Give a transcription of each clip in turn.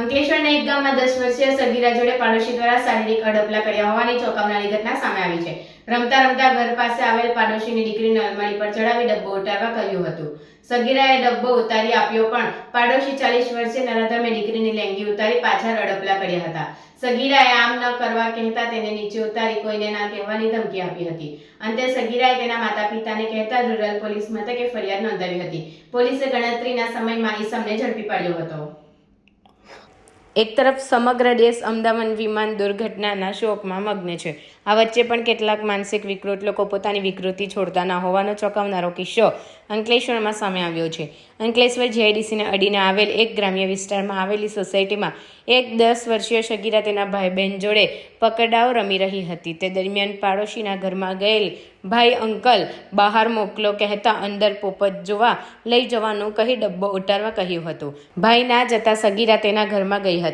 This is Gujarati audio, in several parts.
અંકલેશ્વરના એક ગામમાં દસ વર્ષીય સગીરા જોડે પાડોશી દ્વારા શારીરિક અડપલા કર્યા હોવાની ચોંકાવનારી ઘટના સામે આવી છે. રમતા રમતા ઘર પાસે આવેલ પાડોશીની દીકરીને અલમારી પર ચડાવી ડબ્બો ઉતારવા કહ્યું હતું. સગીરાએ ડબ્બો ઉતારી આપ્યો પણ પાડોશી ચાલીસ વર્ષે નરાધમે દીકરીની લેંગી ઉતારી પાછળ અડપલા કર્યા હતા. સગીરાએ આમ ન કરવા કહેતા તેને નીચે ઉતારી કોઈને ના કહેવાની ધમકી આપી હતી. અંતે સગીરાએ તેના માતા પિતાને કહેતા રૂરલ પોલીસ મથકે ફરિયાદ નોંધાવી હતી. પોલીસે ગણતરીના સમયમાં ઈસમને ઝડપી પાડ્યો હતો. એક તરફ સમગ્ર દેશ અમદાવાદ વિમાન દુર્ઘટનાના શોકમાં મગ્ન છે. આ વચ્ચે પણ કેટલાક માનસિક વિકૃત લોકો પોતાની વિકૃતિ છોડતા ના હોવાનો ચોંકાવનારો કિસ્સો અંકલેશ્વરમાં સામે આવ્યો છે. અંકલેશ્વર જીઆઈડીસીને અડીને આવેલ એક ગ્રામ્ય વિસ્તારમાં આવેલી સોસાયટીમાં એક દસ વર્ષીય સગીરા તેના ભાઈ બહેન જોડે પકડાવ રમી રહી હતી. તે દરમિયાન પાડોશીના ઘરમાં ગયેલ ભાઈ અંકલ બહાર મોકલો કહેતા અંદર પોપટ જોવા લઈ જવાનું કહી ડબ્બો ઉતારવા કહ્યું હતું. ભાઈ ના જતા સગીરા તેના ઘરમાં ગઈ હતી.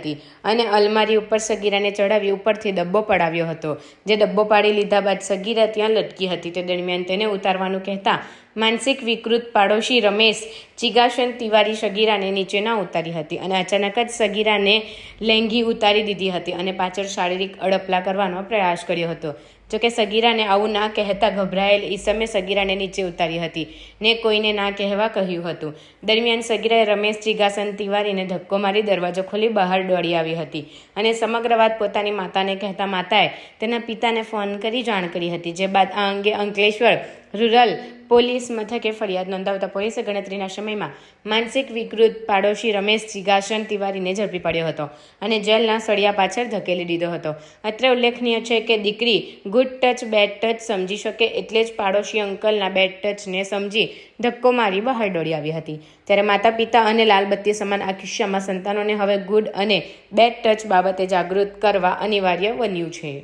અને અલમારી ઉપર સગીરાને ચડાવી ઉપરથી ડબ્બો પડાવ્યો હતો. જે ડબ્બો પાડી લીધા બાદ સગીરા ત્યાં લટકી હતી. તે દરમિયાન તેને ઉતારવાનું કહેતા માનસિક વિકૃત પાડોશી રમેશ ચિગાશન તિવારી સગીરાને નીચે ના ઉતારી હતી અને અચાનક જ સગીરાને લેંગી ઉતારી દીધી હતી અને પાછળ શારીરિક અડપલા કરવાનો પ્રયાસ કર્યો હતો. જોકે સગીરાને આવું ના કહેતા ગભરાયેલ ઈસમે સગીરાને નીચે ઉતારી હતી ને કોઈને ના કહેવા કહ્યું હતું. દરમિયાન સગીરાએ રમેશ ચિગાસન તિવારીને ધક્કો મારી દરવાજો ખોલી બહાર દોડી આવી હતી અને સમગ્ર વાત પોતાની માતાને કહેતા માતાએ તેના પિતાને ફોન કરી જાણ કરી હતી, જે બાદ આ અંગે અંકલેશ્વર રૂરલ પોલીસ મથકે ફરિયાદ નોંધાવતા પોલીસે ગણતરીના સમયમાં માનસિક વિકૃત પાડોશી રમેશ ચિગાશન તિવારીને ઝડપી પડ્યો હતો અને જેલના સળિયા પાછળ ધકેલી દીધો હતો. અત્રે ઉલ્લેખનીય છે કે દીકરી ગુડ ટચ, બેડ ટચ સમજી શકે એટલે જ પાડોશી અંકલના બેડ ટચને સમજી ધક્કો મારી બહાર દોડી આવી હતી. ત્યારે માતા પિતા અને લાલબત્તી સમાન આ કિસ્સામાં સંતાનોને હવે ગુડ અને બેડ ટચ બાબતે જાગૃત કરવા અનિવાર્ય બન્યું છે.